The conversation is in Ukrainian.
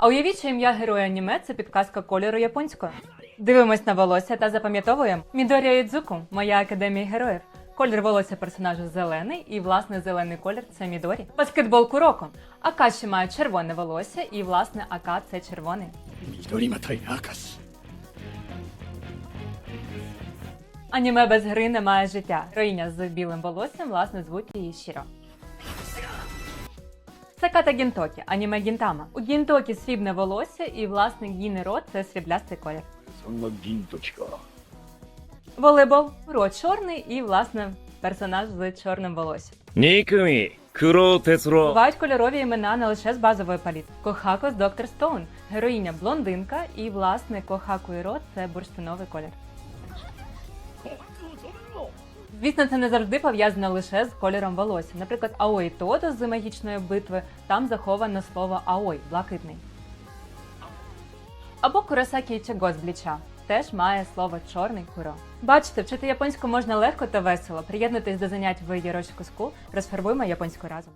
А уявіть, що ім'я героя аніме це підказка кольору японською. Дивимось на волосся та запам'ятовуємо Мідорія Ідзуку, моя академія героїв. Колір волосся персонажа зелений, і власне зелений колір це Мідорі. Баскетбол Куроко. Акаші має червоне волосся, і власне Ака це червоний. Мідорі Матай Акас. Аніме без гри немає життя. Героїня з білим волоссям, власне, звуть її щиро. Це ката гінтокі, аніме гінтама. У гінтокі срібне волосся і власне гіни рот це сріблястий колір. Сонна гінточка. Волейбол, рот чорний і власне персонаж з чорним волоссям. Нікумі! Куро Тецро. Бувають кольорові імена не лише з базової палітри. Кохако з доктор Стоун, героїня блондинка, і власне кохаку і рот це бурштиновий колір. Звісно, це не завжди пов'язано лише з кольором волосся. Наприклад, Аой Тото з магічної битви там заховано слово Аой блакитний. Або Куросакі Ічаго з Бліча теж має слово чорний куро. Бачите, вчити японську можна легко та весело. Приєднуйтесь до занять в Єрошику Скул, розфарбуємо японську разом.